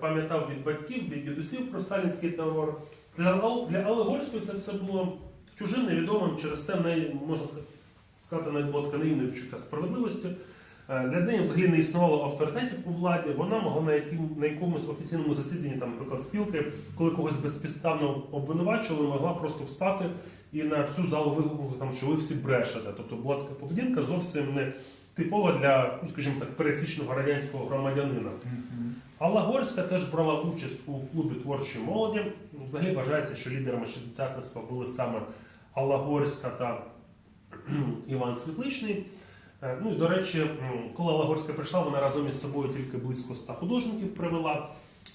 пам'ятав від батьків, від дідусів про сталінський терор. Для, для це все було чужим, невідомим, через це в неї, можна сказати, навіть було таке наївне відчуття справедливості. Е, Для неї взагалі не існувало авторитетів у владі. Вона могла на, яким, на якомусь офіційному засіданні, там, наприклад, спілки, коли когось безпідставно обвинувачували, могла просто встати і на всю залу вигукнути, що ви всі брешете. Тобто була така поведінка зовсім не типова для, ну, скажімо так, пересічного радянського громадянина. Алла Горська теж брала участь у клубі творчої молоді. Взагалі вважається, що лідерами шістдесятництва були саме Алла Горська та Іван Світличний. Е, Ну і до речі, коли Алла Горська прийшла, вона разом із собою тільки близько 100 художників привела.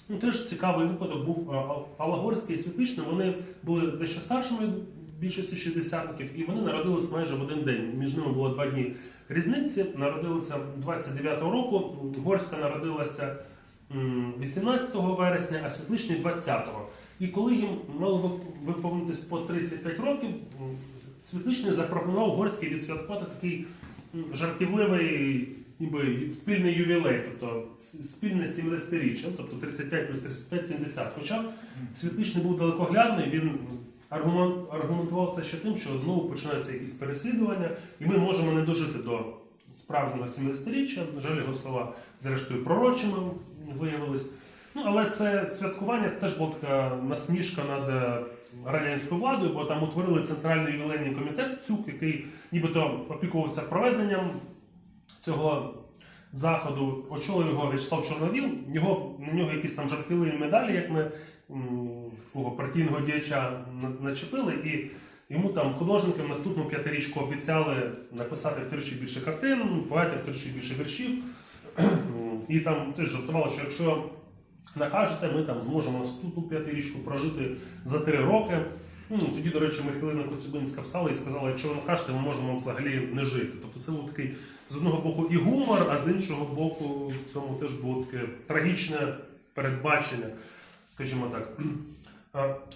Ну, теж цікавий випадок був е, Алла Горська і Світличний. Вони були дещо старшими більшості шістдесятників, і вони народились майже в один день. Між ними було два дні різниці. Народилися 29-го року. Горська народилася 18 вересня, а Світличний 20-го. І коли їм мало вип- виповнитись по 35 років, Світличний запропонував Горський відсвяткувати такий жартівливий ніби спільний ювілей, тобто спільне 70-річчя, тобто 35 плюс 35 70. Хоча Світличний був далекоглядний, він аргументував це ще тим, що знову починаються якісь переслідування, і ми можемо не дожити до справжнього 70-річчя. На жаль, його слова зрештою пророчими виявились. Ну, але це святкування це теж була така насмішка над е, радянською владою, бо там утворили центральний ювілейний комітет ЦУК, який нібито опікувався проведенням цього заходу. Очолив його В'ячеслав Чорновіл. Його, на нього якісь там жартівливі медалі, як ми такого партійного діяча начепили. І йому там художники в наступну п'ятирічку обіцяли написати втричі більше картин, поети втричі більше віршів. І там теж жартувало, що якщо накажете, ми там зможемо наступну п'ятирічку прожити за три роки. Ну, тоді, до речі, Михайлина Коцюбинська встала і сказала, якщо ви накажете, ми можемо взагалі не жити. Тобто це був такий з одного боку і гумор, а з іншого боку, в цьому теж було таке трагічне передбачення, скажімо так.